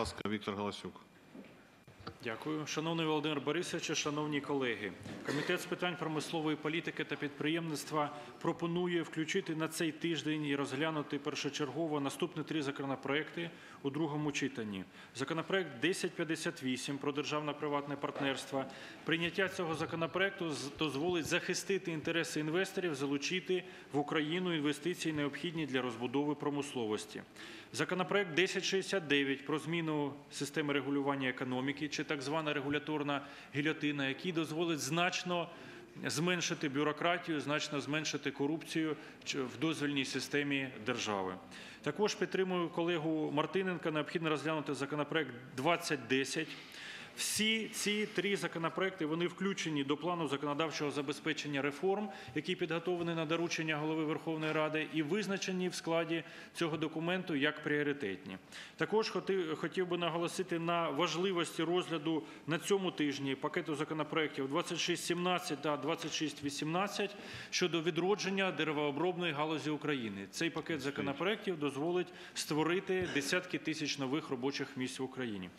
ласка, Віктор Галасюк. Дякую. Шановний Володимир Борисович, шановні колеги. Комітет з питань промислової політики та підприємництва пропонує включити на цей тиждень і розглянути першочергово наступні три законопроекти у другому читанні. Законопроект 1058 про державно-приватне партнерство. Прийняття цього законопроекту дозволить захистити інтереси інвесторів, залучити в Україну інвестиції, необхідні для розбудови промисловості. Законопроект 1069 про зміну системи регулювання економіки, так звана регуляторна гільотина, який дозволить значно зменшити бюрократію, значно зменшити корупцію в дозвільній системі держави. Також підтримую колегу Мартиненка. Необхідно розглянути законопроект 2010. Всі ці три законопроекти вони включені до плану законодавчого забезпечення реформ, який підготовлений на доручення голови Верховної Ради, і визначені в складі цього документу як пріоритетні. Також хотів би наголосити на важливості розгляду на цьому тижні пакету законопроєктів 2617 та 2618 щодо відродження деревообробної галузі України. Цей пакет законопроєктів дозволить створити десятки тисяч нових робочих місць в Україні.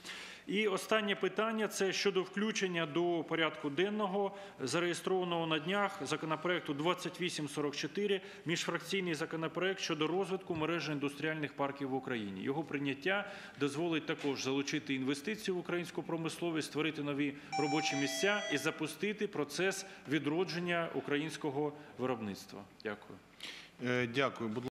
І останнє питання це щодо включення до порядку денного зареєстрованого на днях законопроекту 2844 міжфракційний законопроект щодо розвитку мережі індустріальних парків в Україні. Його прийняття дозволить також залучити інвестиції в українську промисловість, створити нові робочі місця і запустити процес відродження українського виробництва. Дякую. Е, Дякую.